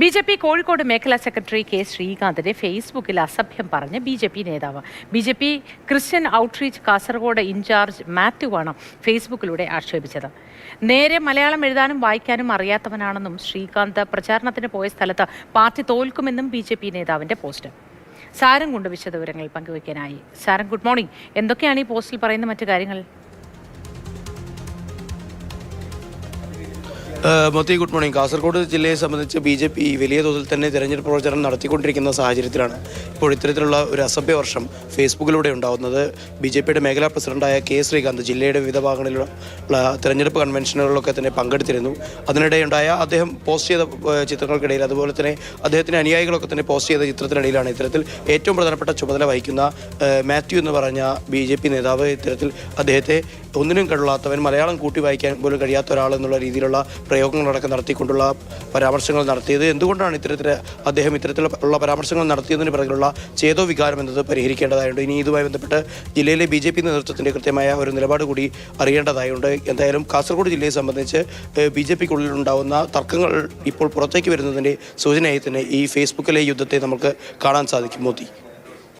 B J P Kozhikode മേഖലാ secretary K ശ്രീകാന്തിനെ ഫേസ്ബുക്കിൽ അസഭ്യം പറഞ്ഞ് ബി ജെ പി നേതാവ്. B J P Christian outreach Kasaragod incharge Mathew ആണ് ഫേസ്ബുക്കിലൂടെ ആക്ഷേപിച്ചത്. നേരെ മലയാളം എഴുതാനും വായിക്കാനും അറിയാത്തവനാണെന്നും ശ്രീകാന്ത് പ്രചാരണത്തിന് പോയ സ്ഥലത്ത് പാർട്ടി തോൽക്കുമെന്നും ബി ജെ പി നേതാവിന്റെ പോസ്റ്റ്. സാരം കൊണ്ട് വിശദവിവരങ്ങൾ പങ്കുവയ്ക്കാനായി. സാരം ഗുഡ് മോർണിംഗ്. എന്തൊക്കെയാണ് ഈ പോസ്റ്റിൽ പറയുന്ന മറ്റു കാര്യങ്ങൾ? Moti good morning. കാസർഗോഡ് ജില്ലയെ സംബന്ധിച്ച് ബി ജെ പി വലിയ തോതിൽ തന്നെ തെരഞ്ഞെടുപ്പ് പ്രചരണം നടത്തിക്കൊണ്ടിരിക്കുന്ന സാഹചര്യത്തിലാണ് ഇപ്പോൾ ഇത്തരത്തിലുള്ള ഒരു അസഭ്യ വർഷം ഫേസ്ബുക്കിലൂടെ ഉണ്ടാകുന്നത് ബി ജെ പിയുടെ മേഖലാ പ്രസിഡന്റായ കെ ശ്രീകാന്ത് ജില്ലയുടെ വിവിധ ഭാഗങ്ങളിലുള്ള തെരഞ്ഞെടുപ്പ് കൺവെൻഷനുകളിലൊക്കെ തന്നെ പങ്കെടുത്തിരുന്നു. അതിനിടെയുണ്ടായ അദ്ദേഹം പോസ്റ്റ് ചെയ്ത ചിത്രങ്ങൾക്കിടയിൽ അതുപോലെ തന്നെ അദ്ദേഹത്തിന്റെ അനുയായികളൊക്കെ തന്നെ പോസ്റ്റ് ചെയ്ത ചിത്രത്തിനിടയിലാണ് ഇത്തരത്തിൽ ഏറ്റവും പ്രധാനപ്പെട്ട ചുമതല വഹിക്കുന്ന മാത്യു എന്ന് പറഞ്ഞ ബി ജെ പി നേതാവ് ഇത്തരത്തിൽ അദ്ദേഹത്തെ ഒന്നിനും കഴിയാത്തവൻ മലയാളം കൂട്ടി വായിക്കാൻ പോലും കഴിയാത്ത ഒരാൾ എന്നുള്ള രീതിയിലുള്ള പ്രയോഗങ്ങളടക്കം നടത്തിക്കൊണ്ടുള്ള പരാമർശങ്ങൾ നടത്തിയത്. എന്തുകൊണ്ടാണ് ഇത്തരത്തിൽ അദ്ദേഹം ഇത്തരത്തിലുള്ള പരാമർശങ്ങൾ നടത്തിയതിന് പിറകിലുള്ള ചേതോ വികാരം എന്നത് പരിഹരിക്കേണ്ടതായുണ്ട്? ഇനി ഇതുമായി ബന്ധപ്പെട്ട് ജില്ലയിലെ ബി ജെ പി നേതൃത്വത്തിന്റെ കൃത്യമായ ഒരു നിലപാട് കൂടി അറിയേണ്ടതായുണ്ട്. എന്തായാലും കാസർഗോഡ് ജില്ലയെ സംബന്ധിച്ച് ബി ജെ പിക്കുള്ളിൽ ഉണ്ടാകുന്ന തർക്കങ്ങൾ ഇപ്പോൾ പുറത്തേക്ക് വരുന്നതിന്റെ സൂചനയായി തന്നെ ഈ ഫേസ്ബുക്കിലെ യുദ്ധത്തെ നമുക്ക് കാണാൻ സാധിക്കും. മോദി.